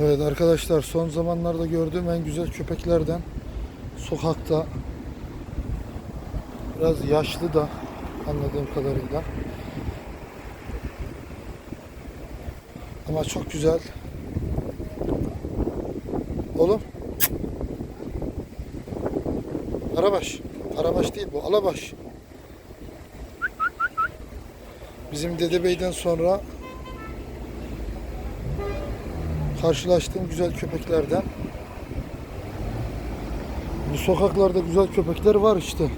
Evet arkadaşlar son zamanlarda gördüğüm en güzel köpeklerden sokakta biraz yaşlı da anladığım kadarıyla. Ama çok güzel. Oğlum. Karabaş Karabaş değil bu Alabaş. Bizim Dedebey'den sonra karşılaştığım güzel köpeklerden. Bu sokaklarda güzel köpekler var işte.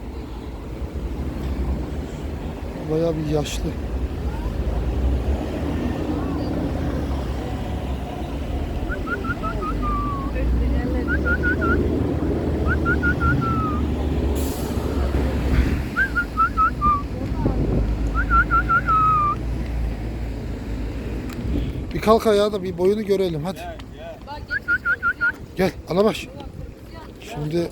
Bayağı bir yaşlı. Bir kalk ayağa da bir boyunu görelim hadi. Gel Alabaş. Şimdi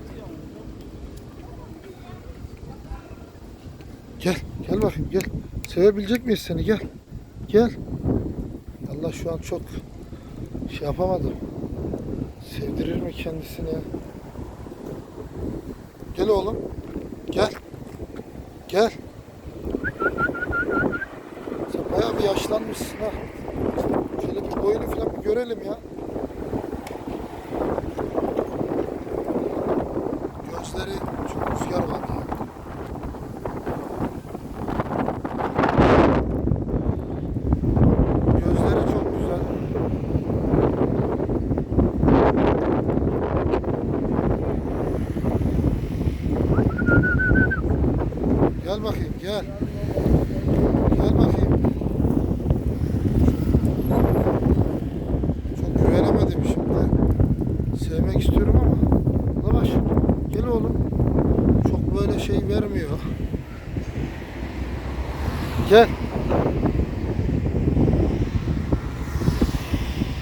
Gel, gel bakayım gel. Sevebilecek miyiz seni? Gel. Gel. Allah şu an çok şey yapamadım. Sevdirir mi kendisini? Gel oğlum. Gel. Gel. Sen bayağı bir yaşlanmışsın ha. Bir boyunu falan bir görelim ya. Gözleri çok rüzgar var. Gözleri çok güzel. Gel bakayım. Gel bakayım. Çok güvenemedim şimdi. Sevmek istiyorum ama. Lavaş gel oğlum. Çok böyle şey vermiyor. Gel.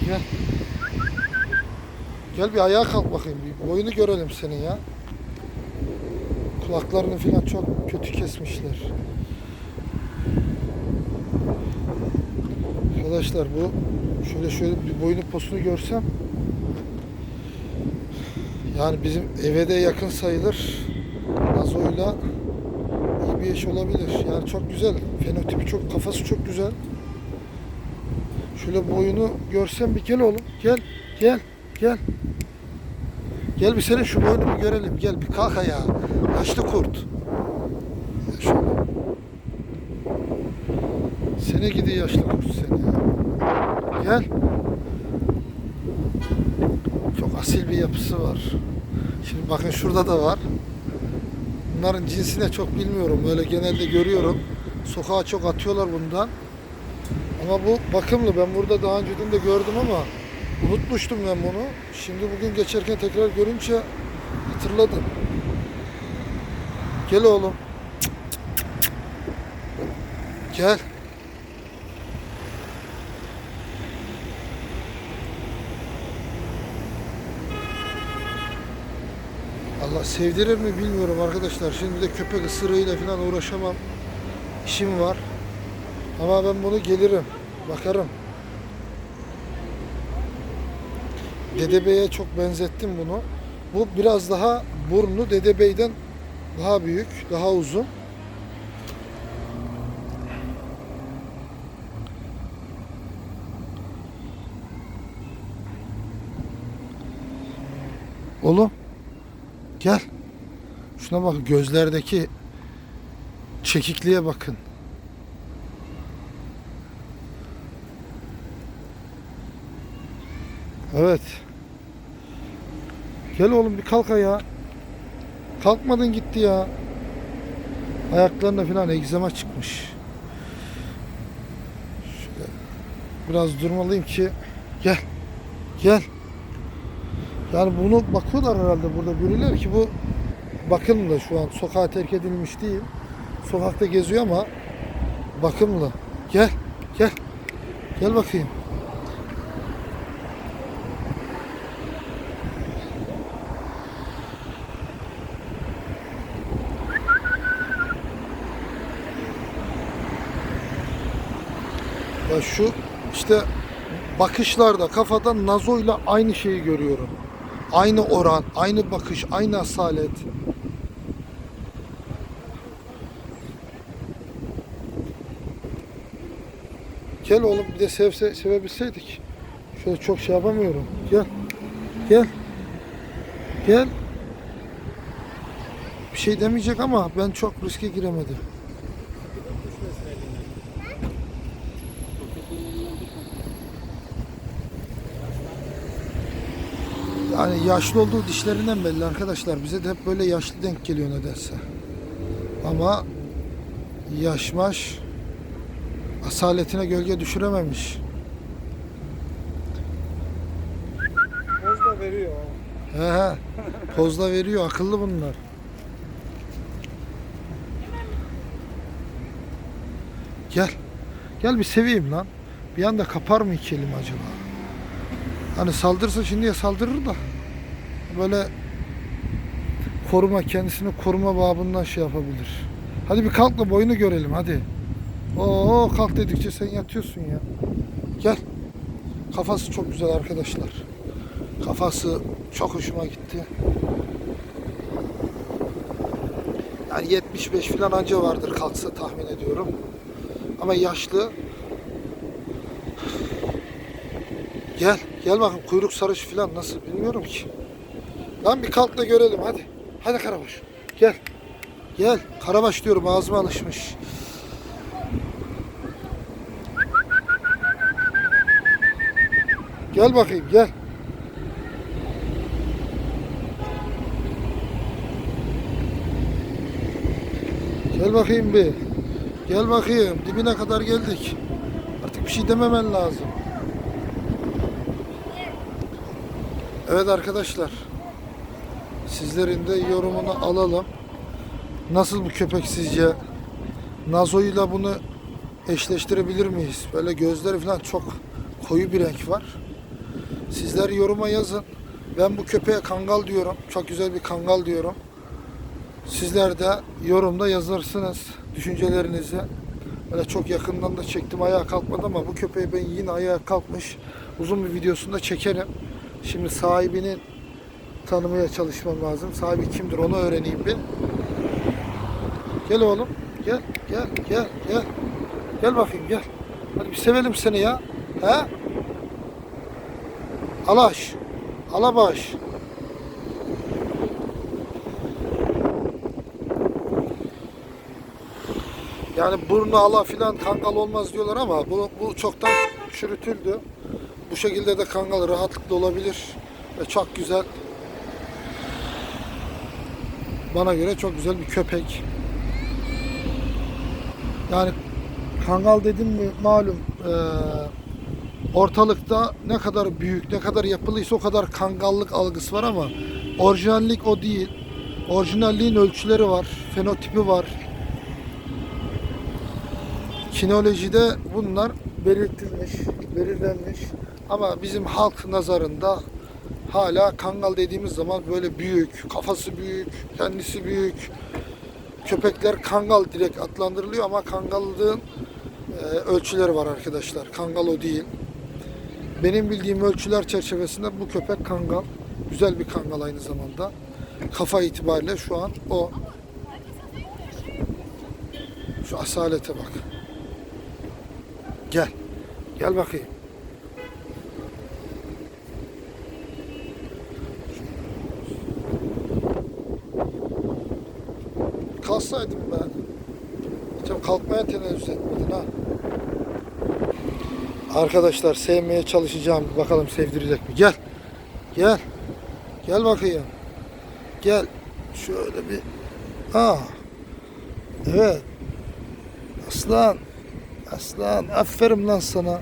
Gel. Gel bir ayağa kalk bakayım. Bir boyunu görelim senin ya. Kulaklarını falan çok kötü kesmişler. Arkadaşlar bu şöyle şöyle bir boyunu posunu görsem yani bizim eve de yakın sayılır. Nazo'yla bir eş olabilir. Yani çok güzel. Fenotipi çok, kafası çok güzel. Şöyle boyunu görsem bir gel oğlum. Gel, gel, gel. Gel bir senin şu boyunu bir görelim. Gel bir kalk ayağa. Yaşlı kurt. Şöyle. Seni gidi yaşlı kurt seni ya. Gel. Çok asil bir yapısı var. Şimdi bakın şurada da var. Bunların cinsine çok bilmiyorum. Böyle genelde görüyorum. Sokağa çok atıyorlar bundan. Ama bu bakımlı. Ben burada daha önceden de gördüm ama unutmuştum ben bunu. Şimdi bugün geçerken tekrar görünce hatırladım. Gel oğlum. Gel. Allah sevdirir mi bilmiyorum arkadaşlar. Şimdi de köpek ısırığıyla falan uğraşamam. İşim var. Ama ben bunu gelirim. Bakarım. Dedebey'e çok benzettim bunu. Bu biraz daha burnu Dedebey'den daha büyük, daha uzun. Oğlum gel. Şuna bak gözlerdeki çekikliğe bakın. Evet. Gel oğlum bir kalk ayağa. Kalkmadın gitti ya. Ayaklarına falan egzama çıkmış. Şöyle biraz durmalıyım ki gel. Gel. Yani bunu bakıyorlar herhalde burada birileri ki bu bakımlı şu an sokağa terk edilmiş değil. Sokakta geziyor ama bakımlı. Gel. Gel. Gel bakayım. Ya şu işte bakışlarda kafada Nazo'yla aynı şeyi görüyorum. Aynı oran, aynı bakış, aynı asalet. Gel oğlum bir de sevse, sevebilseydik. Şöyle çok şey yapamıyorum. Gel. Gel. Gel. Bir şey demeyecek ama ben çok riske giremedim. Yani yaşlı olduğu dişlerinden belli arkadaşlar. Bize de hep böyle yaşlı denk geliyor nedense. Ama yaşmaş asaletine gölge düşürememiş. Poz da veriyor. He he. Pozda veriyor. Akıllı bunlar. Gel. Gel bir seveyim lan. Bir anda kapar mı iki elim acaba? Hani saldırırsa şimdiye saldırır da. Böyle koruma kendisini koruma babından şey yapabilir. Hadi bir kalk da boyunu görelim hadi. Oo kalk dedikçe sen yatıyorsun ya. Gel. Kafası çok güzel arkadaşlar. Kafası çok hoşuma gitti. Yani 75 falan anca vardır kalksa tahmin ediyorum. Ama yaşlı. Gel, gel bakın kuyruk sarış falan nasıl bilmiyorum ki. Lan bir kalk da görelim hadi. Hadi Karabaş. Gel. Gel. Karabaş diyorum ağzıma alışmış. Gel bakayım gel. Gel bakayım bir. Gel bakayım. Dibine kadar geldik. Artık bir şey dememen lazım. Evet arkadaşlar. Sizlerin de yorumunu alalım. Nasıl bu köpek sizce? Nazo'yla bunu eşleştirebilir miyiz? Böyle gözleri falan çok koyu bir renk var. Sizler yoruma yazın. Ben bu köpeğe kangal diyorum. Çok güzel bir kangal diyorum. Sizler de yorumda yazarsınız düşüncelerinizi. Böyle çok yakından da çektim ayağa kalkmadı ama bu köpeği ben yine ayağa kalkmış uzun bir videosunda çekerim. Şimdi sahibinin tanımaya çalışmam lazım. Sahibi kimdir onu öğreneyim bir. Gel oğlum. Gel, gel, gel, gel. Gel bakayım gel. Hadi bir sevelim seni ya. He? Alaş. Alabaş. Yani burnu ala filan kangal olmaz diyorlar ama bu, bu çoktan çürütüldü. Bu şekilde de kangal rahatlıkla olabilir. Ve çok güzel. Bana göre çok güzel bir köpek. Yani kangal dedim mi malum eee, ortalıkta ne kadar büyük, ne kadar yapılıysa o kadar kangallık algısı var ama orijinallik o değil. Orijinalliğin ölçüleri var, fenotipi var. Kinolojide bunlar belirtilmiş, belirlenmiş. Ama bizim halk nazarında hala kangal dediğimiz zaman böyle büyük, kafası büyük, kendisi büyük. Köpekler kangal direkt adlandırılıyor ama kangallığın e, ölçüleri var arkadaşlar. Kangal o değil. Benim bildiğim ölçüler çerçevesinde bu köpek kangal. Güzel bir kangal aynı zamanda. Kafa itibariyle şu an o. Şu asalete bak. Gel. Gel bakayım. Kalsaydım ben. Sen kalkmaya tenezzüs etmedin ha. Arkadaşlar sevmeye çalışacağım. Bakalım sevdirecek mi? Gel. Gel. Gel bakayım. Gel. Şöyle bir. Ha. Evet. Aslan. Aslan. Aferin lan sana.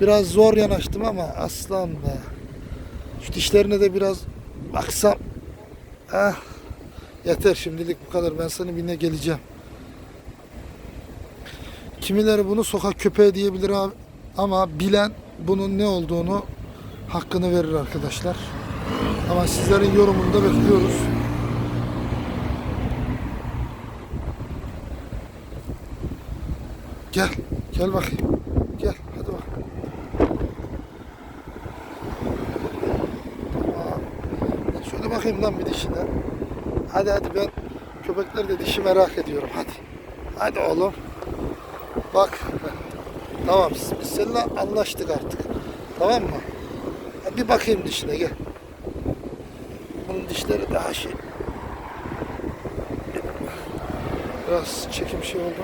Biraz zor yanaştım ama aslan be. Şu dişlerine de biraz baksam. Ah. Yeter şimdilik bu kadar. Ben sana birine geleceğim. Kimileri bunu sokak köpeği diyebilir abi. Ama bilen bunun ne olduğunu hakkını verir arkadaşlar. Ama sizlerin yorumunu da bekliyoruz. Gel. Gel bakayım. Gel. Hadi bak. Şöyle bakayım lan bir dişine. Hadi hadi ben köpekler de dişi merak ediyorum hadi. Hadi oğlum. Bak. Tamam biz seninle anlaştık artık. Tamam mı? Bir bakayım dişine gel. Bunun dişleri daha şey. Biraz çekim şey oldu.